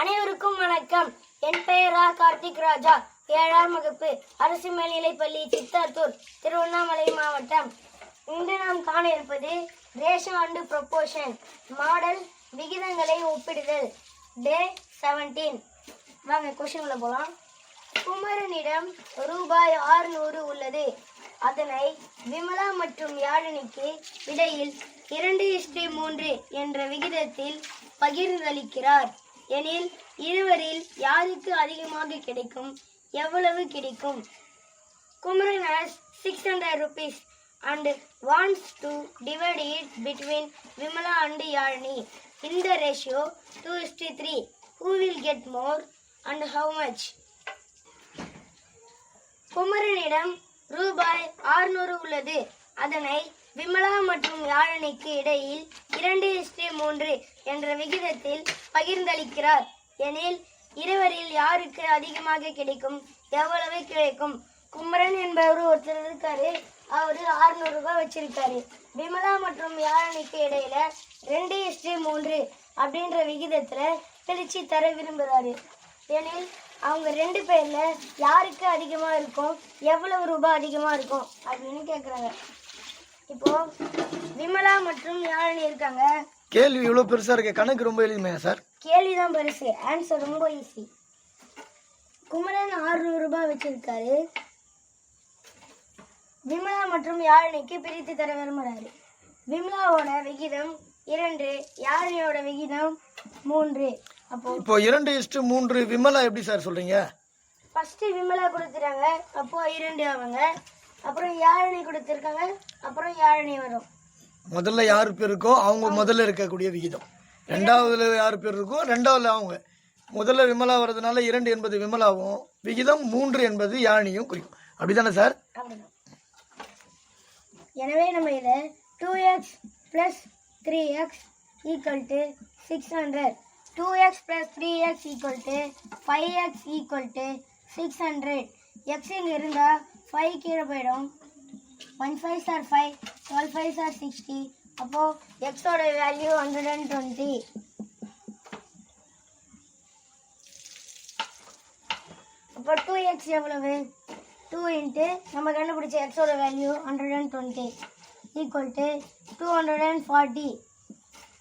அனைவருக்கும் வணக்கம். என் பெயர் கார்த்திக் ராஜா. ஏழாம் வகுப்பு அரசு மேல்நிலைப்பள்ளி சித்தாத்தூர் திருவண்ணாமலை மாவட்டம். இன்று நாம் காண இருப்பது ரேஷோ அண்டு ப்ரொப்போஷன் மாடல் விகிதங்களை ஒப்பிடுதல். டே செவன்டீன். வாங்க கொஷின்களை போகலாம் குமரனிடம் ரூபாய் ஆறுநூறு உள்ளது. அதனை விமலா மற்றும் யாழினிக்கு இடையில் இரண்டு இஷ்டி மூன்று என்ற விகிதத்தில் பகிர்ந்தளிக்கிறார். எனில் இருவரில் யாருக்கு அதிகமாக கிடைக்கும் எவ்வளவு கிடைக்கும் Kumaran has six hundred rupees and wants to divide it between Vimala and Yazhini இந்த ratio two is to three who will get more and how much குமரனிடம் ரூபாய் ஆறுநூறு உள்ளது அதனை விமலா மற்றும் யாழனிக்கு இடையில் இரண்டு இஸ்டே மூன்று என்ற விகிதத்தில் பகிர்ந்தளிக்கிறார். எனில் இருவரில் யாருக்கு அதிகமாக கிடைக்கும் எவ்வளவு கிடைக்கும்? குமரன் என்பவர் ஒருத்தர் இருக்காரு அவரு 600 ரூபாய் வச்சிருக்காரு. விமலா மற்றும் யாழனிக்கு இடையில ரெண்டு இஸ்டே மூன்று அப்படின்ற விகிதத்துல பிரிச்சு தர விரும்புகிறாரு எனில் அவங்க ரெண்டு பேர்ல யாருக்கு அதிகமா இருக்கும் எவ்வளவு ரூபாய் அதிகமா இருக்கும் அப்படின்னு கேக்குறாங்க. இப்போ விமலா மற்றும் யாழினி இருக்காங்க. கேள்வி இவ்வளோ பெருசா இருக்கு கணக்கு ரொம்ப எளிமையா சார்? கேள்விதான் பெருசு. ஆன்சர் ரொம்ப ஈஸி குமரன் 600 ரூபாய் வச்சிருக்காரு. விமலா மற்றும் யாழினிக்கு பிரித்து தர விரும்புறாரு. விமலாவோட விகிதம் இரண்டு யாழினியோட விகிதம் மூன்று. அப்போ இப்போ இரண்டு இஷ்டு மூன்று விமலா எப்படி சார் சொல்றீங்க? ஃபர்ஸ்ட் விமலா கொடுத்துறாங்க அப்போ இரண்டு அவங்க. அப்புறம் யாழினி கொடுத்துருக்காங்க அப்புறம் யாழினி வரும். முதல்ல யார் பேர் இருக்கோ அவங்க முதல்ல இருக்கக்கூடிய விகிதம். ரெண்டாவதுல யார் பேர் இருக்கோ ரெண்டாவதுல அவங்க. முதல்ல விமலா வர்றதுனால இரண்டு என்பது விமலாவும் விகிதம் மூன்று என்பது யாழினியும் குறிக்கும். அப்படிதானே சார்? எனவே நம்ம இதை two X plus three X equal to six hundred two X plus three X equal to five X equal to six hundred X இங்கே இருந்தால் ஃபைவ் கீழே போயிடும். One five sir five twelve five sir sixty அப்போது எக்ஸோட value hundred and twenty அப்போ two X எவ்வளவு? Two into நம்ம கண்டுபிடிச்ச எக்ஸோட value hundred and twenty equal to two hundred and forty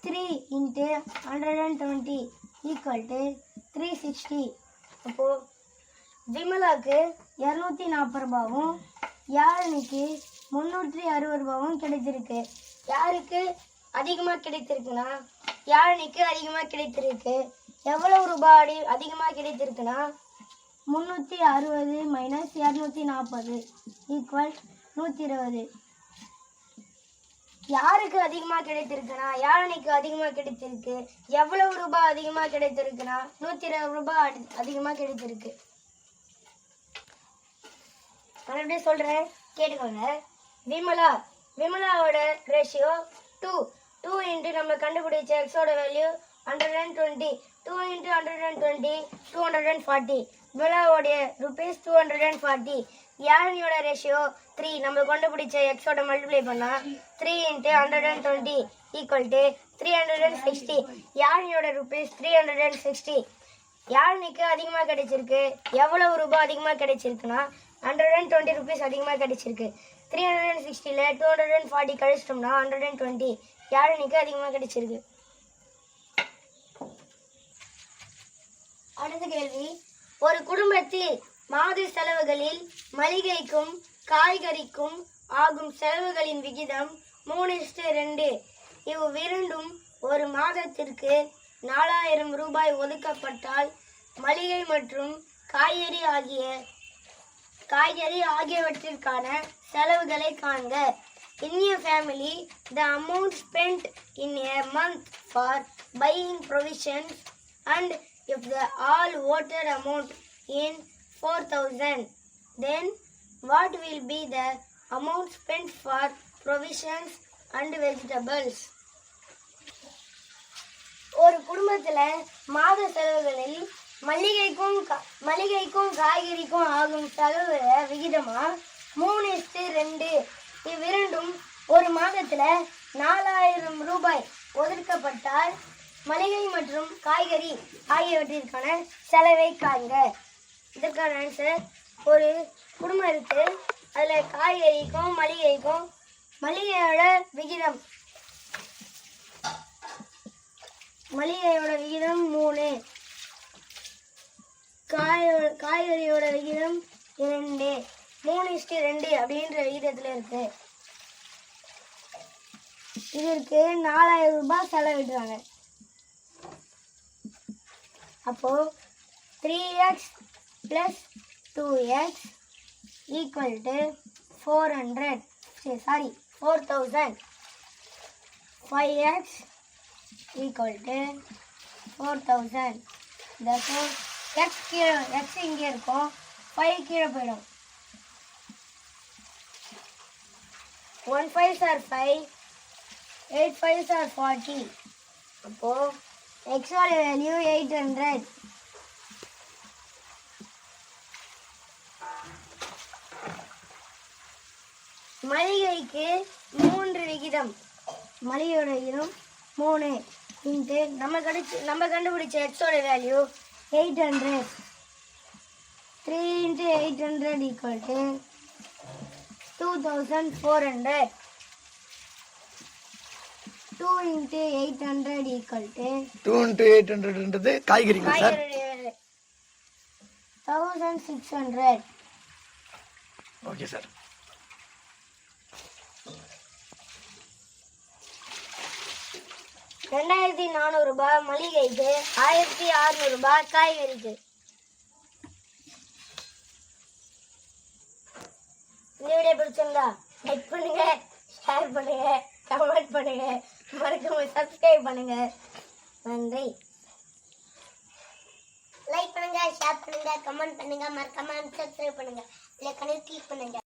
three into hundred and twenty equal to three sixty அப்போது விமலாக்கு இரநூத்தி நாற்பது ரூபாவும் யாழினிக்கு முந்நூற்றி அறுபது ரூபாவும் கிடைத்திருக்கு. யாருக்கு அதிகமாக கிடைத்திருக்குன்னா யாழினிக்கு அதிகமாக கிடைத்திருக்கு. எவ்வளவு ரூபாய் அடி அதிகமாக கிடைத்திருக்குன்னா முந்நூற்றி அறுபது மைனஸ் இரநூத்தி நாற்பது ஈக்குவல் நூற்றி இருபது யாருக்கு அதிகமாக கிடைத்திருக்குன்னா யாழினிக்கு அதிகமாக கிடைத்திருக்கு. எவ்வளவு ரூபாய் அதிகமாக கிடைத்திருக்குன்னா நூற்றி இருபது ரூபாய் அதிகமாக கிடைத்திருக்கு. மறுபடியும் சொல்கிறேன் கேட்டுக்கோங்க. விமலா. விமலாவோட ரேஷியோ டூ டூ இன்ட்டு நம்ம கண்டுபிடிச்ச எக்ஸோட value hundred and twenty two into hundred and twenty two hundred and forty விமலாவோடைய rupees two hundred and forty யாழினியோட ratio three நம்ம கண்டுபிடிச்ச எக்ஸோட மல்டிப்ளை பண்ணால் three into hundred and twenty equal to three hundred and sixty யாழினியோட rupees three hundred and sixty யாழ்னிக்கு அதிகமாக கிடைச்சிருக்கு? எவ்வளவு ரூபாய் அதிகமாக கிடைச்சிருக்குன்னா ஹண்ட்ரட் அண்ட் டுவெண்ட்டி ருபீஸ் அதிகமாக கிடச்சிருக்கு. த்ரீ ஹண்ட்ரட் அண்ட் சிக்ஸ்டியில் டூ ஹண்ட்ரட் அண்ட் ஃபார்ட்டி கழிச்சிட்டோம்னா ஹண்ட்ரட் அண்ட் டுவெண்ட்டி யாழனிக்கு அதிகமாக கிடச்சிருக்கு? அடுத்த கேள்வி. ஒரு குடும்பத்தில் மாத செலவுகளில் மளிகைக்கும் காய்கறிக்கும் ஆகும் செலவுகளின் விகிதம் மூணு இஸ்டு ரெண்டு. இவ்விரண்டும் ஒரு மாதத்திற்கு நாலாயிரம் ரூபாய் ஒதுக்கப்பட்டால் மளிகை மற்றும் காய்கறி ஆகிய காய்கறி ஆகியவற்றிற்கான செலவுகளை காண்க இன் a family the amount spent in a month for buying provisions and if the all voted amount in 4000 then what will be the amount spent for provisions and vegetables ஒரு குடும்பத்துல மாத செலவுகளில் மல்லிகைக்கும் கா- மளிகைக்கும் காய்கறிக்கும் ஆகும் தகவல விகிதமா? மூணு இஸ்டு ரெண்டு. இவ்விரண்டும் ஒரு மாதத்துல நாலாயிரம் ரூபாய் ஒதுக்கப்பட்டால் மளிகை மற்றும் காய்கறி ஆகியவற்றிற்கான செலவை காண்க. இதற்கான ஆன்சர் ஒரு குடும்பம் இருக்கு. அதுல காய்கறிக்கும் மளிகைக்கும் மளிகையோட விகிதம். மளிகையோட விகிதம் மூணு. காயோட காய்கறியோட விகிதம் இரண்டு. மூணு இஷ்டி ரெண்டு அப்படின்ற விகிதத்தில் இருக்கு. இதற்கு நாலாயிரம் ரூபாய் செலவிடுறாங்க. அப்போ three X plus two X equal to four hundred சரி sorry four thousand five X equal to four thousand தோ எக்ஸ் கீழே எக்ஸ் இங்கே இருக்கும் ஃபைவ் கீழே போயிடும். One five sir five eight five sir forty அப்போ எக்ஸோட வேல்யூ எயிட் ஹண்ட்ரட் மளிகைக்கு மூன்று விகிதம். மளிகையோட விகிதம் மூணு. இன்ட்டு நம்ம கடிச்சு நம்ம கண்டுபிடிச்ச எக்ஸோட value eight hundred three into eight hundred equal to two thousand four hundred two into eight hundred equal to two into eight ஹண்ட்ரட்ன்றது காய்கறிங்க sir thousand six hundred okay sir ரெண்டாயிரத்தி நானூறு ரூபாய் மளிகைக்கு ஆயிரத்தி அறுநூறு ரூபாய் காய்கறிக்கு. இந்த வீடியோ பிடிச்சிருந்தா லைக் பண்ணுங்க ஷேர் பண்ணுங்க கமெண்ட் பண்ணுங்க. மறக்காம சப்ஸ்கிரைப் பண்ணுங்க. நன்றி. லைக் பண்ணுங்க ஷேர் பண்ணுங்க கமெண்ட் பண்ணுங்க. மறக்காம சப்ஸ்கிரைப் பண்ணுங்க. இல்லை கணக்கு கிளிக் பண்ணுங்க.